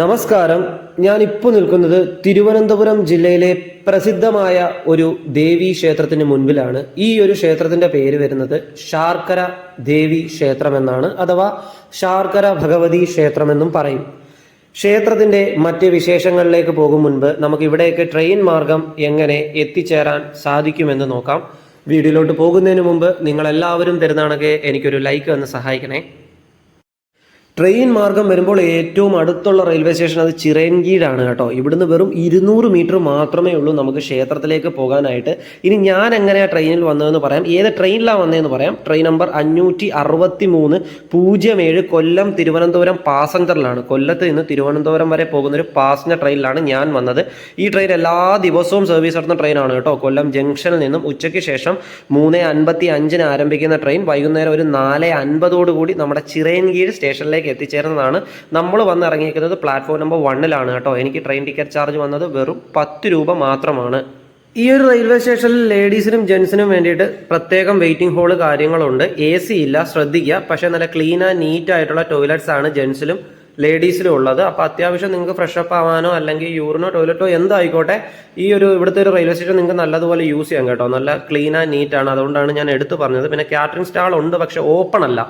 നമസ്കാരം. ഞാൻ ഇപ്പോൾ നിൽക്കുന്നത് തിരുവനന്തപുരം ജില്ലയിലെ പ്രസിദ്ധമായ ഒരു ദേവി ക്ഷേത്രത്തിന് മുൻപിലാണ്. ഈ ഒരു ക്ഷേത്രത്തിന്റെ പേര് വരുന്നത് ശാർക്കര ദേവി ക്ഷേത്രം എന്നാണ് അഥവാ ശാർക്കര ഭഗവതി ക്ഷേത്രം എന്നും പറയും. ക്ഷേത്രത്തിന്റെ മറ്റ് വിശേഷങ്ങളിലേക്ക് പോകും മുൻപ് നമുക്ക് ഇവിടേക്ക് ട്രെയിൻ മാർഗം എങ്ങനെ എത്തിച്ചേരാൻ സാധിക്കുമെന്ന് നോക്കാം. വീഡിയോയിലോട്ട് പോകുന്നതിന് മുമ്പ് നിങ്ങളെല്ലാവരും തരുന്നതാണെങ്കിൽ എനിക്കൊരു ലൈക്ക് വന്ന് സഹായിക്കണേ. ട്രെയിൻ മാർഗം വരുമ്പോൾ ഏറ്റവും അടുത്തുള്ള റെയിൽവേ സ്റ്റേഷൻ അത് ചിറയൻകീഴാണ് കേട്ടോ. ഇവിടുന്ന് വെറും ഇരുന്നൂറ് മീറ്റർ മാത്രമേ ഉള്ളൂ നമുക്ക് ക്ഷേത്രത്തിലേക്ക് പോകാനായിട്ട്. ഇനി ഞാൻ എങ്ങനെയാണ് ട്രെയിനിൽ വന്നതെന്ന് പറയാം. ഏത് ട്രെയിനിലാണ് വന്നതെന്ന് പറയാം. ട്രെയിൻ നമ്പർ അഞ്ഞൂറ്റി അറുപത്തി മൂന്ന് പൂജ്യം ഏഴ് കൊല്ലം തിരുവനന്തപുരം പാസഞ്ചറിലാണ്. കൊല്ലത്ത് നിന്ന് തിരുവനന്തപുരം വരെ പോകുന്ന ഒരു പാസഞ്ചർ ട്രെയിനിലാണ് ഞാൻ വന്നത്. ഈ ട്രെയിൻ എല്ലാ ദിവസവും സർവീസ് നടത്തുന്ന ട്രെയിനാണ് കേട്ടോ. കൊല്ലം ജംഗ്ഷനിൽ നിന്നും ഉച്ചയ്ക്ക് ശേഷം മൂന്ന് അൻപത്തി അഞ്ചിന് ആരംഭിക്കുന്ന ട്രെയിൻ വൈകുന്നേരം ഒരു നാല് അൻപതോടുകൂടി നമ്മുടെ ചിറയൻകീഴ് സ്റ്റേഷനിലേക്ക് എത്തിച്ചേരുന്നതാണ് നമ്മൾ വന്നിറങ്ങിയിരിക്കുന്നത് പ്ലാറ്റ്ഫോം നമ്പർ വണ്ണിലാണ് കേട്ടോ. എനിക്ക് ട്രെയിൻ ടിക്കറ്റ് ചാർജ് വന്നത് വെറും പത്ത് രൂപ മാത്രമാണ്. ഈ ഒരു റെയിൽവേ സ്റ്റേഷനിൽ ലേഡീസിനും ജെൻസിനും വേണ്ടിയിട്ട് പ്രത്യേകം വെയിറ്റിംഗ് ഹോൾ കാര്യങ്ങളുണ്ട്. എ സി ഇല്ല ശ്രദ്ധിക്കുക. പക്ഷേ നല്ല ക്ലീൻ ആൻഡ് നീറ്റ് ആയിട്ടുള്ള ടോയ്ലറ്റ്സ് ആണ് ജെൻസിലും ലേഡീസിലും ഉള്ളത്. അപ്പോൾ അത്യാവശ്യം നിങ്ങൾക്ക് ഫ്രഷ് അപ്പ് ആവാനോ അല്ലെങ്കിൽ യൂറിനോ ടോയ്ലറ്റോ എന്തായിക്കോട്ടെ ഈ ഒരു ഇവിടുത്തെ ഒരു റെയിൽവേ സ്റ്റേഷൻ നിങ്ങൾക്ക് നല്ലതുപോലെ യൂസ് ചെയ്യാം കേട്ടോ. നല്ല ക്ലീൻ ആൻഡ് നീറ്റ് ആണ്. അതുകൊണ്ടാണ് ഞാൻ എടുത്തു പറഞ്ഞത്. പിന്നെ കാറ്ററിംഗ് സ്റ്റാൾ ഉണ്ട് പക്ഷേ ഓപ്പൺ അല്ല.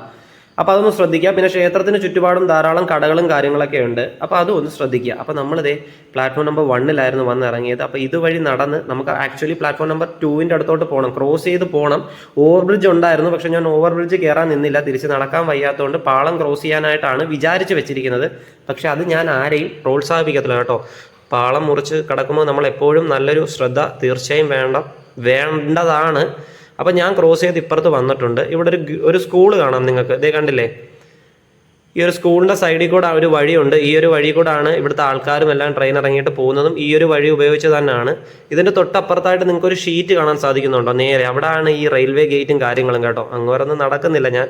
അപ്പോൾ അതൊന്ന് ശ്രദ്ധിക്കുക. പിന്നെ ക്ഷേത്രത്തിന് ചുറ്റുപാടും ധാരാളം കടകളും കാര്യങ്ങളൊക്കെ ഉണ്ട്. അപ്പോൾ അതും ഒന്ന് ശ്രദ്ധിക്കുക. അപ്പോൾ നമ്മളിതേ പ്ലാറ്റ്ഫോം നമ്പർ വണ്ണിലായിരുന്നു വന്ന് ഇറങ്ങിയത് അപ്പോൾ ഇതുവഴി നടന്ന് നമുക്ക് ആക്ച്വലി പ്ലാറ്റ്ഫോം നമ്പർ ടൂവിന്റെ അടുത്തോട്ട് പോകണം. ക്രോസ് ചെയ്ത് പോകണം. ഓവർ ബ്രിഡ്ജ് ഉണ്ടായിരുന്നു. പക്ഷേ ഞാൻ ഓവർ ബ്രിഡ്ജ് കയറാൻ നിന്നില്ല. തിരിച്ച് നടക്കാൻ വയ്യാത്തതുകൊണ്ട് പാളം ക്രോസ് ചെയ്യാനായിട്ടാണ് വിചാരിച്ച് വെച്ചിരിക്കുന്നത്. പക്ഷേ അത് ഞാൻ ആരെയും പ്രോത്സാഹിപ്പിക്കത്തില്ല കേട്ടോ. പാളം മുറിച്ച് കിടക്കുമ്പോൾ നമ്മൾ എപ്പോഴും നല്ലൊരു ശ്രദ്ധ തീർച്ചയായും വേണ്ട വേണ്ടതാണ്. അപ്പം ഞാൻ ക്രോസ് ചെയ്ത് ഇപ്പുറത്ത് വന്നിട്ടുണ്ട്. ഇവിടെ ഒരു ഒരു സ്കൂൾ കാണാം നിങ്ങൾക്ക്. ഇതേ കണ്ടില്ലേ? ഈ ഒരു സ്കൂളിന്റെ സൈഡിൽ കൂടെ ഒരു വഴിയുണ്ട്. ഈ ഒരു വഴി കൂടാണ് ഇവിടുത്തെ ആൾക്കാരും എല്ലാം ട്രെയിൻ ഇറങ്ങിയിട്ട് പോകുന്നതും. ഈ ഒരു വഴി ഉപയോഗിച്ച് തന്നെയാണ്. ഇതിന്റെ തൊട്ടപ്പുറത്തായിട്ട് നിങ്ങൾക്ക് ഒരു ഷീറ്റ് കാണാൻ സാധിക്കുന്നുണ്ടോ? നേരെ. അവിടെയാണ് ഈ റെയിൽവേ ഗേറ്റും കാര്യങ്ങളും കേട്ടോ. അങ്ങോരൊന്നും നടക്കുന്നില്ല ഞാൻ.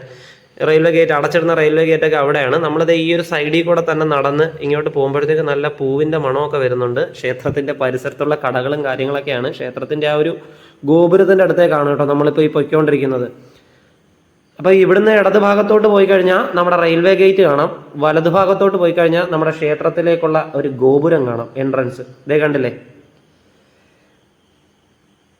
റെയിൽവേ ഗേറ്റ് അടച്ചിടുന്ന റെയിൽവേ ഗേറ്റ് ഒക്കെ അവിടെയാണ്. നമ്മളത് ഈ ഒരു സൈഡിൽ കൂടെ തന്നെ നടന്ന് ഇങ്ങോട്ട് പോകുമ്പോഴത്തേക്ക് നല്ല പൂവിന്റെ മണമൊക്കെ വരുന്നുണ്ട്. ക്ഷേത്രത്തിന്റെ പരിസരത്തുള്ള കടകളും കാര്യങ്ങളൊക്കെയാണ്. ക്ഷേത്രത്തിന്റെ ആ ഒരു ഗോപുരത്തിന്റെ അടുത്തേക്കാണ് കേട്ടോ നമ്മളിപ്പോൾ ഈ പൊയ്ക്കൊണ്ടിരിക്കുന്നത്. അപ്പോൾ ഇവിടുന്ന് ഇടത് ഭാഗത്തോട്ട് പോയി കഴിഞ്ഞാൽ നമ്മുടെ റെയിൽവേ ഗേറ്റ് കാണാം. വലതു ഭാഗത്തോട്ട് പോയി കഴിഞ്ഞാൽ നമ്മുടെ ക്ഷേത്രത്തിലേക്കുള്ള ഒരു ഗോപുരം കാണാം എൻട്രൻസ് ഇതേ കണ്ടില്ലേ?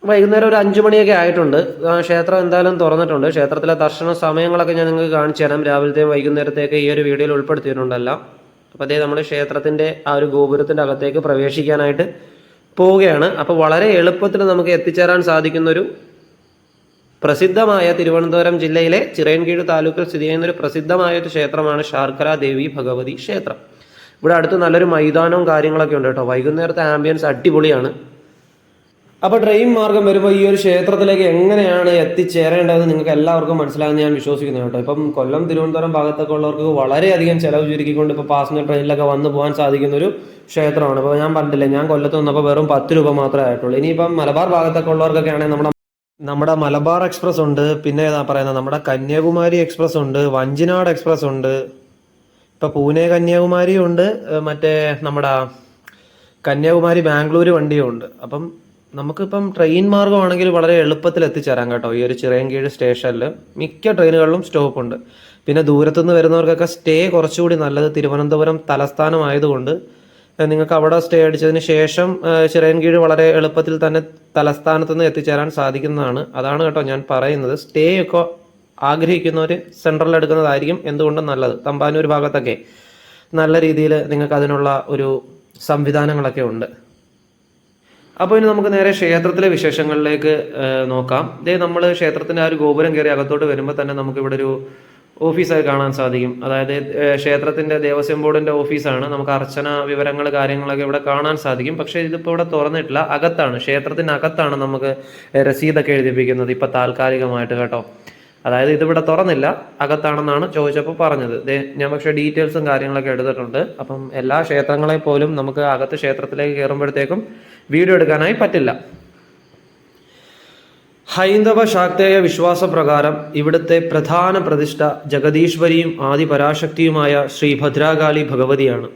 വൈകുന്നേരം ഒരു അഞ്ചു മണിയൊക്കെ ആയിട്ടുണ്ട്. ക്ഷേത്രം എന്തായാലും തുറന്നിട്ടുണ്ട്. ക്ഷേത്രത്തിലെ ദർശന സമയങ്ങളൊക്കെ ഞാൻ നിങ്ങൾക്ക് കാണിച്ചു തരാം. രാവിലത്തെയും വൈകുന്നേരത്തെയൊക്കെ ഈ ഒരു വീഡിയോയിൽ ഉൾപ്പെടുത്തിയിട്ടുണ്ടല്ലോ. അപ്പോൾ അതേ നമ്മൾ ക്ഷേത്രത്തിന്റെ ആ ഒരു ഗോപുരത്തിന്റെ അകത്തേക്ക് പ്രവേശിക്കാനായിട്ട് പോവുകയാണ്. അപ്പോൾ വളരെ എളുപ്പത്തിൽ നമുക്ക് എത്തിച്ചേരാൻ സാധിക്കുന്നൊരു പ്രസിദ്ധമായ തിരുവനന്തപുരം ജില്ലയിലെ ചിറയൻകീഴ് താലൂക്കിൽ സ്ഥിതി ചെയ്യുന്ന ഒരു പ്രസിദ്ധമായ ഒരു ക്ഷേത്രമാണ് ശാർക്കര ദേവി ഭഗവതി ക്ഷേത്രം. ഇവിടെ അടുത്ത് നല്ലൊരു മൈതാനവും കാര്യങ്ങളൊക്കെ ഉണ്ട് കേട്ടോ. വൈകുന്നേരത്തെ ആംബിയൻസ് അടിപൊളിയാണ്. അപ്പോൾ ട്രെയിൻ മാർഗം വരുമ്പോൾ ഈ ഒരു ക്ഷേത്രത്തിലേക്ക് എങ്ങനെയാണ് എത്തിച്ചേരേണ്ടതെന്ന് നിങ്ങൾക്ക് എല്ലാവർക്കും മനസ്സിലാകുന്ന ഞാൻ വിശ്വസിക്കുന്നു കേട്ടോ. ഇപ്പം കൊല്ലം തിരുവനന്തപുരം ഭാഗത്തൊക്കെ ഉള്ളവർക്ക് വളരെയധികം ചെലവ് ചുരുക്കിക്കൊണ്ട് ഇപ്പോൾ പാസഞ്ചർ ട്രെയിനിലൊക്കെ വന്നു പോകാൻ സാധിക്കുന്ന ഒരു ക്ഷേത്രമാണ്. അപ്പോൾ ഞാൻ പറഞ്ഞില്ലേ ഞാൻ കൊല്ലത്ത് വന്നപ്പോൾ വെറും പത്ത് രൂപ മാത്രമേ ആയിട്ടുള്ളൂ. ഇനിയിപ്പം മലബാർ ഭാഗത്തൊക്കെ ഉള്ളവർക്കൊക്കെ ആണെങ്കിൽ നമ്മുടെ നമ്മുടെ മലബാർ എക്സ്പ്രസ് ഉണ്ട്. പിന്നെ ഏതാ പറയുന്നത്? നമ്മുടെ കന്യാകുമാരി എക്സ്പ്രസ് ഉണ്ട് വഞ്ചിനാട് എക്സ്പ്രസ് ഉണ്ട് ഇപ്പൊ പൂനെ കന്യാകുമാരി ഉണ്ട് മറ്റേ നമ്മുടെ കന്യാകുമാരി ബാംഗ്ലൂർ വണ്ടിയും ഉണ്ട്. അപ്പം നമുക്കിപ്പം ട്രെയിൻ മാർഗമാണെങ്കിൽ വളരെ എളുപ്പത്തിൽ എത്തിച്ചേരാം കേട്ടോ. ഈ ഒരു ചിറയൻകീഴ് സ്റ്റേഷനിൽ മിക്ക ട്രെയിനുകളിലും സ്റ്റോപ്പ് ഉണ്ട്. പിന്നെ ദൂരത്തുനിന്ന് വരുന്നവർക്കൊക്കെ സ്റ്റേ കുറച്ചുകൂടി നല്ലത് തിരുവനന്തപുരം തലസ്ഥാനമായതുകൊണ്ട് നിങ്ങൾക്ക് അവിടെ സ്റ്റേ അടിച്ചതിന് ശേഷം ചിറയൻകീഴ് വളരെ എളുപ്പത്തിൽ തന്നെ തലസ്ഥാനത്ത് നിന്ന് എത്തിച്ചേരാൻ സാധിക്കുന്നതാണ്. അതാണ് കേട്ടോ ഞാൻ പറയുന്നത്. സ്റ്റേ ഒക്കെ ആഗ്രഹിക്കുന്നവർ സെൻട്രലിൽ എടുക്കുന്നതായിരിക്കും എന്തുകൊണ്ടും നല്ലത്. തമ്പാനൂർ ഭാഗത്തൊക്കെ നല്ല രീതിയിൽ നിങ്ങൾക്ക് അതിനുള്ള ഒരു സംവിധാനങ്ങളൊക്കെ ഉണ്ട്. അപ്പോൾ ഇനി നമുക്ക് നേരെ ക്ഷേത്രത്തിലെ വിശേഷങ്ങളിലേക്ക് നോക്കാം. ഇതേ നമ്മൾ ക്ഷേത്രത്തിന്റെ ആ ഒരു ഗോപുരം കയറി അകത്തോട്ട് വരുമ്പോൾ തന്നെ നമുക്ക് ഇവിടെ ഒരു ഓഫീസായി കാണാൻ സാധിക്കും. അതായത് ക്ഷേത്രത്തിന്റെ ദേവസ്വം ബോർഡിന്റെ ഓഫീസാണ്. നമുക്ക് അർച്ചന വിവരങ്ങൾ കാര്യങ്ങളൊക്കെ ഇവിടെ കാണാൻ സാധിക്കും. പക്ഷേ ഇതിപ്പോൾ ഇവിടെ തുറന്നിട്ടില്ല. അകത്താണ് ക്ഷേത്രത്തിനകത്താണ് നമുക്ക് രസീതൊക്കെ എഴുതിപ്പിക്കുന്നത് ഇപ്പം താൽക്കാലികമായിട്ട് കേട്ടോ. അതായത് ഇതിവിടെ തുറന്നില്ല അകത്താണെന്നാണ് ചോദിച്ചപ്പോൾ പറഞ്ഞത്. ഞാൻ പക്ഷെ ഡീറ്റെയിൽസും കാര്യങ്ങളൊക്കെ എടുത്തിട്ടുണ്ട്. അപ്പം എല്ലാ ക്ഷേത്രങ്ങളെ പോലും നമുക്ക് അകത്ത് ക്ഷേത്രത്തിലേക്ക് കയറുമ്പോഴത്തേക്കും വീഡിയോ എടുക്കാനായി പറ്റില്ല. ഹൈന്ദവ ശാക്തേയ വിശ്വാസപ്രകാരം ഇവിടുത്തെ പ്രധാന പ്രതിഷ്ഠ ജഗദീശ്വരിയും ആദിപരാശക്തിയുമായ ശ്രീ ഭദ്രാകാളി ഭഗവതിയാണ്.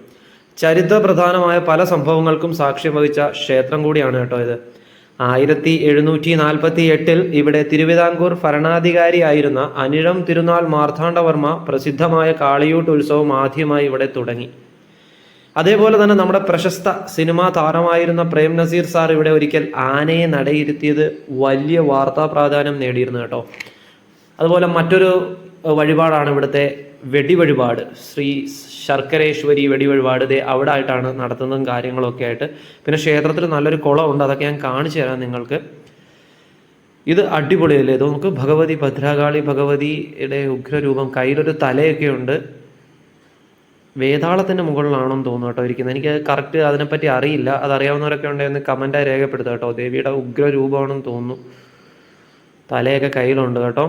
ചരിത്ര പ്രധാനമായ പല സംഭവങ്ങൾക്കും സാക്ഷ്യം വഹിച്ച ക്ഷേത്രം കൂടിയാണ് കേട്ടോ ഇത്. ആയിരത്തി എഴുന്നൂറ്റി നാൽപ്പത്തി എട്ടിൽ ഇവിടെ തിരുവിതാംകൂർ ഭരണാധികാരിയായിരുന്ന അനിഴം തിരുനാൾ മാർത്താണ്ഡവർമ്മ പ്രസിദ്ധമായ കാളിയൂട്ട് ഉത്സവം ആദ്യമായി ഇവിടെ തുടങ്ങി. അതേപോലെ തന്നെ നമ്മുടെ പ്രശസ്ത സിനിമാ താരമായിരുന്ന പ്രേം നസീർ സാർ ഇവിടെ ഒരിക്കൽ ആനയെ നടയിരുത്തിയത് വലിയ വാർത്താ പ്രാധാന്യം നേടിയിരുന്നു കേട്ടോ. അതുപോലെ മറ്റൊരു വഴിപാടാണ് ഇവിടുത്തെ വെടി വഴിപാട് ശ്രീ ശർക്കരേശ്വരി വെടി വഴിപാട് ദേ അവിടെ ആയിട്ടാണ് നടത്തുന്നതും കാര്യങ്ങളൊക്കെ ആയിട്ട്. പിന്നെ ക്ഷേത്രത്തിൽ നല്ലൊരു കുളമുണ്ട് അതൊക്കെ ഞാൻ കാണിച്ചു തരാം നിങ്ങൾക്ക്. ഇത് അടിപൊളിയല്ലേ? ഇത് നമുക്ക് ഭഗവതി ഭദ്രാകാളി ഭഗവതിയുടെ ഉഗ്രരൂപം കയ്യിലൊരു തലയൊക്കെ ഉണ്ട്. വേതാളത്തിന്റെ മുകളിലാണെന്ന് തോന്നുന്നു കേട്ടോ ഇരിക്കുന്നത്. എനിക്ക് കറക്റ്റ് അതിനെപ്പറ്റി അറിയില്ല. അതറിയാവുന്നവരൊക്കെ ഉണ്ടെന്ന് കമന്റായി രേഖപ്പെടുത്തുക കേട്ടോ. ദേവിയുടെ ഉഗ്രരൂപമാണെന്ന് തോന്നുന്നു. തലയൊക്കെ കയ്യിലുണ്ട് കേട്ടോ.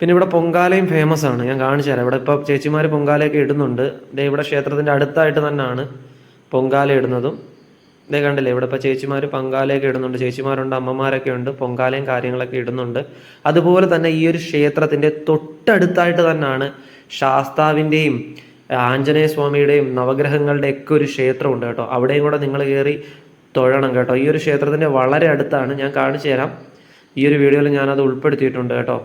പിന്നെ ഇവിടെ പൊങ്കാലയും ഫേമസ് ആണ്. ഞാൻ കാണിച്ചു തരാം. ഇവിടെ ഇപ്പോൾ ചേച്ചിമാർ പൊങ്കാലയൊക്കെ ഇടുന്നുണ്ട്. ഇതേ ഇവിടെ ക്ഷേത്രത്തിന്റെ അടുത്തായിട്ട് തന്നെയാണ് പൊങ്കാല ഇടുന്നതും. ഇതേ കണ്ടില്ലേ ഇവിടെ ഇപ്പോൾ ചേച്ചിമാർ പൊങ്കാലയൊക്കെ ഇടുന്നുണ്ട്. ചേച്ചിമാരുണ്ട് അമ്മമാരൊക്കെ ഉണ്ട് പൊങ്കാലയും കാര്യങ്ങളൊക്കെ ഇടുന്നുണ്ട്. അതുപോലെ തന്നെ ഈ ഒരു ക്ഷേത്രത്തിന്റെ തൊട്ടടുത്തായിട്ട് തന്നെയാണ് ശാസ്താവിന്റെയും ആഞ്ജനേയ സ്വാമിയുടെയും നവഗ്രഹങ്ങളുടെ ഒക്കെ ഒരു ക്ഷേത്രമുണ്ട് കേട്ടോ. അവിടെയും കൂടെ നിങ്ങൾ കയറി തൊഴണം കേട്ടോ. ഈ ഒരു ക്ഷേത്രത്തിന്റെ വളരെ അടുത്താണ്. ഞാൻ കാണിച്ചു തരാം. ഈ ഒരു വീഡിയോയിൽ ഞാനത് ഉൾപ്പെടുത്തിയിട്ടുണ്ട് കേട്ടോ.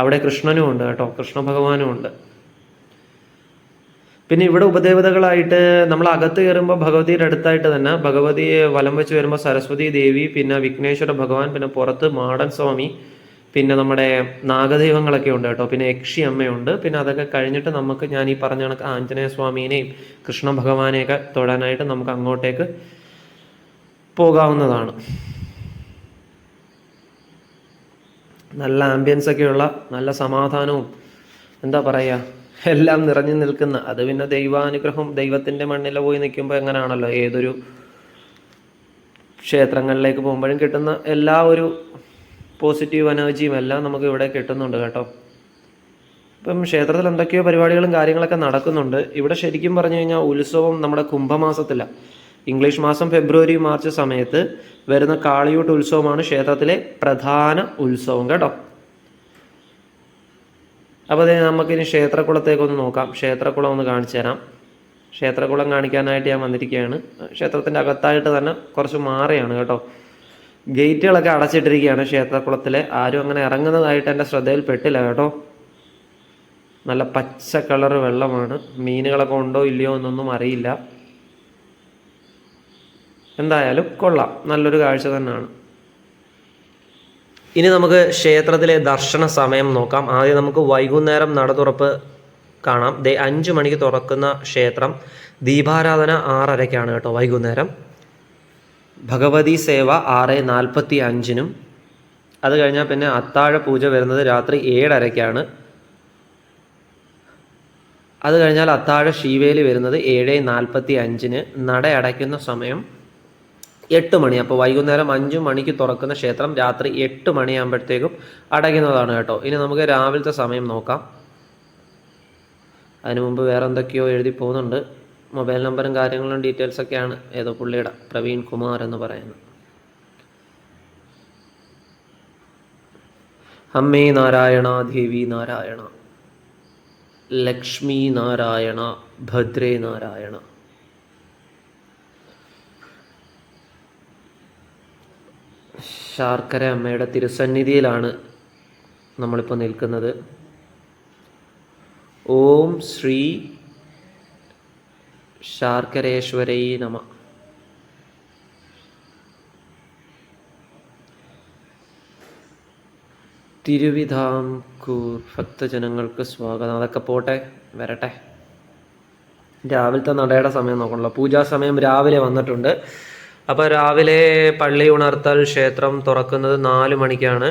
അവിടെ കൃഷ്ണനും ഉണ്ട് കേട്ടോ. കൃഷ്ണ ഭഗവാനും ഉണ്ട്. പിന്നെ ഇവിടെ ഉപദേവതകളായിട്ട് നമ്മൾ അകത്ത് കയറുമ്പോൾ ഭഗവതിയുടെ അടുത്തായിട്ട് തന്നെ ഭഗവതി വലം വെച്ച് വരുമ്പോൾ സരസ്വതി ദേവി പിന്നെ വിഘ്നേശ്വര ഭഗവാൻ പിന്നെ പുറത്ത് മാടൻ സ്വാമി പിന്നെ നമ്മുടെ നാഗദൈവങ്ങളൊക്കെ ഉണ്ട് കേട്ടോ. പിന്നെ യക്ഷി അമ്മയുണ്ട്. പിന്നെ അതൊക്കെ കഴിഞ്ഞിട്ട് നമുക്ക് ഞാൻ ഈ പറഞ്ഞ കണക്ക് ആഞ്ജനേയ സ്വാമീനെയും കൃഷ്ണ ഭഗവാനെയൊക്കെ തൊടാനായിട്ട് നമുക്ക് അങ്ങോട്ടേക്ക് പോകാവുന്നതാണ്. നല്ല ആംബിയൻസൊക്കെയുള്ള നല്ല സമാധാനവും എന്താ പറയുക എല്ലാം നിറഞ്ഞു നിൽക്കുന്ന അത് പിന്നെ ദൈവാനുഗ്രഹം ദൈവത്തിന്റെ മണ്ണിൽ പോയി നിൽക്കുമ്പോൾ എങ്ങനെയാണല്ലോ ഏതൊരു ക്ഷേത്രങ്ങളിലേക്ക് പോകുമ്പോഴും കിട്ടുന്ന എല്ലാ ഒരു പോസിറ്റീവ് എനർജിയും എല്ലാം നമുക്ക് ഇവിടെ കിട്ടുന്നുണ്ട് കേട്ടോ. ഇപ്പം ക്ഷേത്രത്തിൽ എന്തൊക്കെയോ പരിപാടികളും കാര്യങ്ങളൊക്കെ നടക്കുന്നുണ്ട്. ഇവിടെ ശരിക്കും പറഞ്ഞു കഴിഞ്ഞാൽ ഉത്സവം നമ്മുടെ കുംഭമാസത്തിലാണ്. ഇംഗ്ലീഷ് മാസം ഫെബ്രുവരി മാർച്ച് സമയത്ത് വരുന്ന കാളിയൂട്ട് ഉത്സവമാണ് ക്ഷേത്രത്തിലെ പ്രധാന ഉത്സവം കേട്ടോ. അപ്പോൾ അതെ നമുക്കിനി ക്ഷേത്രക്കുളത്തേക്കൊന്ന് നോക്കാം. ക്ഷേത്രക്കുളം ഒന്ന് കാണിച്ചു തരാം. ക്ഷേത്രക്കുളം കാണിക്കാനായിട്ട് ഞാൻ വന്നിരിക്കുകയാണ്. ക്ഷേത്രത്തിന്റെ അകത്തായിട്ട് തന്നെ കുറച്ച് മാറിയാണ് കേട്ടോ. ഗേറ്റുകളൊക്കെ അടച്ചിട്ടിരിക്കുകയാണ് ക്ഷേത്രക്കുളത്തിലെ ആരും അങ്ങനെ ഇറങ്ങുന്നതായിട്ട് എന്റെ ശ്രദ്ധയിൽപ്പെട്ടില്ല കേട്ടോ. നല്ല പച്ച കളർ വെള്ളമാണ്. മീനുകളൊക്കെ ഉണ്ടോ ഇല്ലയോ എന്നൊന്നും അറിയില്ല. എന്തായാലും കൊള്ളാം. നല്ലൊരു കാഴ്ച തന്നെയാണ്. ഇനി നമുക്ക് ക്ഷേത്രത്തിലെ ദർശന സമയം നോക്കാം. ആദ്യം നമുക്ക് വൈകുന്നേരം നട തുറപ്പ് കാണാം. ദേ അഞ്ച് മണിക്ക് തുറക്കുന്ന ക്ഷേത്രം. ദീപാരാധന ആറരയ്ക്കാണ് കേട്ടോ വൈകുന്നേരം. ഭഗവതി സേവ ആറ് നാൽപ്പത്തി അഞ്ചിനും അത് കഴിഞ്ഞാൽ പിന്നെ അത്താഴ പൂജ വരുന്നത് രാത്രി ഏഴരയ്ക്കാണ്. അത് കഴിഞ്ഞാൽ അത്താഴ ശീവേലി വരുന്നത് ഏഴ് നാൽപ്പത്തി അഞ്ചിന് നട അടയ്ക്കുന്ന സമയം എട്ട് മണി. അപ്പോൾ വൈകുന്നേരം അഞ്ച് മണിക്ക് തുറക്കുന്ന ക്ഷേത്രം രാത്രി എട്ട് മണിയാകുമ്പോഴത്തേക്കും അടയ്ക്കുന്നതാണ് കേട്ടോ. ഇനി നമുക്ക് രാവിലത്തെ സമയം നോക്കാം. അതിനു മുമ്പ് വേറെ എന്തൊക്കെയോ എഴുതി പോകുന്നുണ്ട്. മൊബൈൽ നമ്പറും കാര്യങ്ങളും ഡീറ്റെയിൽസ് ഒക്കെയാണ് ഏതോ പുള്ളിയുടെ പ്രവീൺ കുമാർ എന്ന് പറയുന്നത് അമ്മേ നാരായണ ദേവി നാരായണ. ലക്ഷ്മി നാരായണ ഭദ്രേ നാരായണ. ശാർക്കര അമ്മയുടെ തിരുസന്നിധിയിലാണ് നമ്മളിപ്പോൾ നിൽക്കുന്നത്. ഓം ശ്രീ ശാർക്കരേശ്വരൈ നമ. തിരുവിതാംകൂർ ഭക്തജനങ്ങൾക്ക് സ്വാഗതം. അതൊക്കെ പോട്ടെ വരട്ടെ. രാവിലത്തെ നടയുടെ സമയം നോക്കണല്ലോ. പൂജാ സമയം രാവിലെ വന്നിട്ടുണ്ട്. അപ്പോൾ രാവിലെ പള്ളി ഉണർത്തൽ ക്ഷേത്രം തുറക്കുന്നത് നാല് മണിക്കാണ്.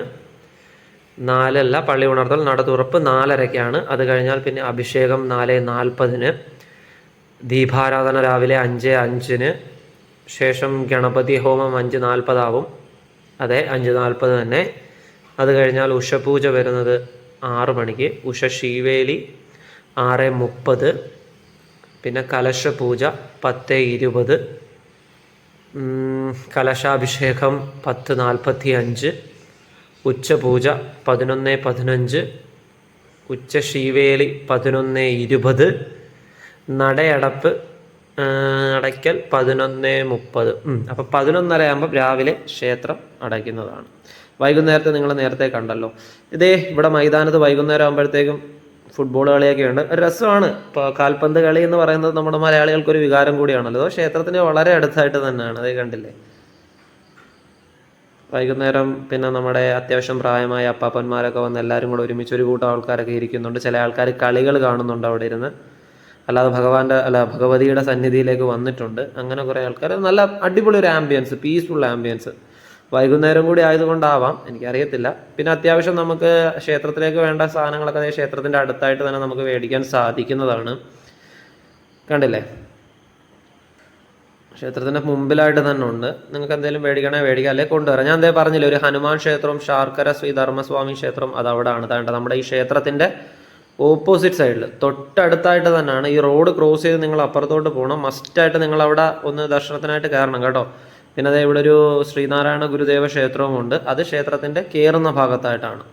നാലല്ല പള്ളി ഉണർത്തൽ നട തുറപ്പ് നാലരയ്ക്കാണ് അത് കഴിഞ്ഞാൽ പിന്നെ അഭിഷേകം നാല് നാൽപ്പതിന്. ദീപാരാധന രാവിലെ അഞ്ച് അഞ്ചിന്. ശേഷം ഗണപതി ഹോമം അഞ്ച് നാൽപ്പതാവും. അതെ അഞ്ച് നാൽപ്പത് തന്നെ. അത് കഴിഞ്ഞാൽ ഉഷപൂജ വരുന്നത് ആറ് മണിക്ക്. ഉഷ ശീവേലി ആറ് മുപ്പത്. പിന്നെ കലശപൂജ പത്ത് ഇരുപത്. കലശാഭിഷേകം പത്ത് നാൽപ്പത്തി അഞ്ച് ഉച്ചപൂജ പതിനൊന്ന് പതിനഞ്ച് ഉച്ച ശീവേലി പതിനൊന്ന് ഇരുപത് നടയടപ്പ് അടയ്ക്കൽ പതിനൊന്ന് മുപ്പത്. അപ്പോൾ പതിനൊന്നര ആകുമ്പോൾ രാവിലെ ക്ഷേത്രം അടയ്ക്കുന്നതാണ്. വൈകുന്നേരത്തെ നിങ്ങൾ നേരത്തെ കണ്ടല്ലോ. ഇതേ ഇവിടെ മൈതാനത്ത് വൈകുന്നേരം ആകുമ്പോഴത്തേക്കും ഫുട്ബോൾ കളിയൊക്കെയുണ്ട്. രസമാണ്. ഇപ്പോൾ കാൽപന്ത് കളി എന്ന് പറയുന്നത് നമ്മുടെ മലയാളികൾക്ക് ഒരു വികാരം കൂടിയാണല്ലോ. ക്ഷേത്രത്തിന് വളരെ അടുത്തായിട്ട് തന്നെയാണ്. അത് കണ്ടില്ലേ? വൈകുന്നേരം പിന്നെ നമ്മുടെ അത്യാവശ്യം പ്രായമായ അപ്പാപ്പന്മാരൊക്കെ വന്ന് എല്ലാവരും കൂടെ ഒരുമിച്ച് ഒരു കൂട്ടം ആൾക്കാരൊക്കെ ഇരിക്കുന്നുണ്ട്. ചില ആൾക്കാർ കളികൾ കാണുന്നുണ്ട് അവിടെ ഇരുന്ന്. അല്ലാതെ ഭഗവാന്റെ അല്ല ഭഗവതിയുടെ സന്നിധിയിലേക്ക് വന്നിട്ടുണ്ട്. അങ്ങനെ കുറേ ആൾക്കാർ നല്ല അടിപൊളി ഒരു ആംബിയൻസ് പീസ്ഫുൾ ആംബിയൻസ് വൈകുന്നേരം കൂടി ആയതുകൊണ്ടാവാം. എനിക്കറിയത്തില്ല. പിന്നെ അത്യാവശ്യം നമുക്ക് ക്ഷേത്രത്തിലേക്ക് വേണ്ട സാധനങ്ങളൊക്കെ ക്ഷേത്രത്തിന്റെ അടുത്തായിട്ട് തന്നെ നമുക്ക് മേടിക്കാൻ സാധിക്കുന്നതാണ്. കണ്ടില്ലേ? ക്ഷേത്രത്തിന്റെ മുമ്പിലായിട്ട് തന്നെ ഉണ്ട്. നിങ്ങൾക്ക് എന്തെങ്കിലും മേടിക്കണേ മേടിക്കാം. അല്ലെങ്കിൽ കൊണ്ടുവരാം. ഞാൻ എന്തേ പറഞ്ഞില്ല ഒരു ഹനുമാൻ ക്ഷേത്രവും ശാർക്കര ശ്രീ ധർമ്മസ്വാമി ക്ഷേത്രം അത് അവിടെയാണ് താണ്ട നമ്മുടെ ഈ ക്ഷേത്രത്തിന്റെ ഓപ്പോസിറ്റ് സൈഡിൽ തൊട്ടടുത്തായിട്ട് തന്നെയാണ് ഈ റോഡ് ക്രോസ് ചെയ്ത് നിങ്ങൾ അപ്പുറത്തോട്ട് പോകണം മസ്റ്റായിട്ട് നിങ്ങൾ അവിടെ ഒന്ന് ദർശനത്തിനായിട്ട് കയറണം കേട്ടോ. പിന്നെ അതേ ഇവിടെ ഒരു ശ്രീനാരായണ ഗുരുദേവ ക്ഷേത്രവുമുണ്ട്. അത് ക്ഷേത്രത്തിന്റെ കയറുന്ന ഭാഗത്തായിട്ടാണ്.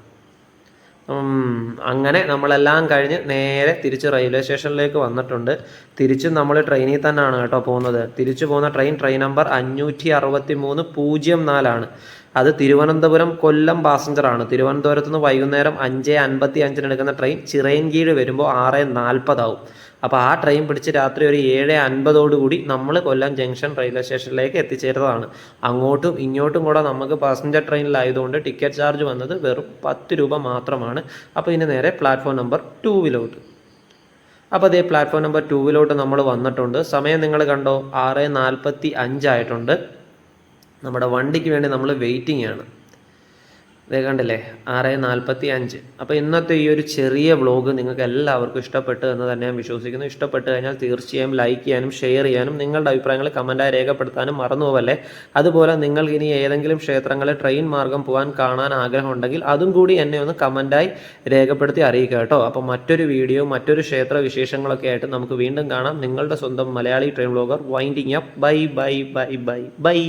അങ്ങനെ നമ്മളെല്ലാം കഴിഞ്ഞ് നേരെ തിരിച്ച് റെയിൽവേ സ്റ്റേഷനിലേക്ക് വന്നിട്ടുണ്ട്. തിരിച്ച് നമ്മൾ ട്രെയിനിൽ തന്നെയാണ് കേട്ടോ പോകുന്നത്. തിരിച്ചു പോകുന്ന ട്രെയിൻ ട്രെയിൻ നമ്പർ അഞ്ഞൂറ്റി അറുപത്തി മൂന്ന് പൂജ്യം നാലാണ്. അത് തിരുവനന്തപുരം കൊല്ലം പാസഞ്ചറാണ്. തിരുവനന്തപുരത്ത് നിന്ന് വൈകുന്നേരം അഞ്ച് അൻപത്തി അഞ്ചിന് എടുക്കുന്ന ട്രെയിൻ ചിറയൻകീഴ് വരുമ്പോൾ ആറ് നാൽപ്പതാവും. അപ്പോൾ ആ ട്രെയിൻ പിടിച്ച് രാത്രി ഒരു ഏഴ് അൻപതോടുകൂടി നമ്മൾ കൊല്ലം ജംഗ്ഷൻ റെയിൽവേ സ്റ്റേഷനിലേക്ക് എത്തിച്ചേരുന്നതാണ്. അങ്ങോട്ടും ഇങ്ങോട്ടും കൂടെ നമുക്ക് പാസഞ്ചർ ട്രെയിനിലായതുകൊണ്ട് ടിക്കറ്റ് ചാർജ് വന്നത് വെറും പത്ത് രൂപ മാത്രമാണ്. അപ്പോൾ ഇനി നേരെ പ്ലാറ്റ്ഫോം നമ്പർ ടൂവിലോട്ട് അപ്പോൾ അതേ പ്ലാറ്റ്ഫോം നമ്പർ ടൂവിലോട്ട് നമ്മൾ വന്നിട്ടുണ്ട്. സമയം നിങ്ങൾ കണ്ടോ? ആറ് നാൽപ്പത്തി അഞ്ചായിട്ടുണ്ട് നമ്മുടെ വണ്ടിക്ക് വേണ്ടി നമ്മൾ വെയിറ്റിംഗ് ആണ്. ഇതേ കണ്ടില്ലേ? ആറ് നാൽപ്പത്തി അഞ്ച്. അപ്പോൾ ഇന്നത്തെ ഈ ഒരു ചെറിയ വ്ളോഗ് നിങ്ങൾക്ക് എല്ലാവർക്കും ഇഷ്ടപ്പെട്ടു എന്ന് തന്നെ ഞാൻ വിശ്വസിക്കുന്നു. ഇഷ്ടപ്പെട്ട് കഴിഞ്ഞാൽ തീർച്ചയായും ലൈക്ക് ചെയ്യാനും ഷെയർ ചെയ്യാനും നിങ്ങളുടെ അഭിപ്രായങ്ങൾ കമന്റായി രേഖപ്പെടുത്താനും മറന്നു പോവല്ലേ? അതുപോലെ നിങ്ങൾ ഇനി ഏതെങ്കിലും ക്ഷേത്രങ്ങളിൽ ട്രെയിൻ മാർഗം പോകാൻ കാണാൻ ആഗ്രഹമുണ്ടെങ്കിൽ അതും കൂടി എന്നെ ഒന്ന് കമന്റായി രേഖപ്പെടുത്തി അറിയിക്കുക കേട്ടോ. അപ്പോൾ മറ്റൊരു വീഡിയോ മറ്റൊരു ക്ഷേത്ര വിശേഷങ്ങളൊക്കെ ആയിട്ട് നമുക്ക് വീണ്ടും കാണാം. നിങ്ങളുടെ സ്വന്തം Malayali train vlogger winding up bye bye bye bye bye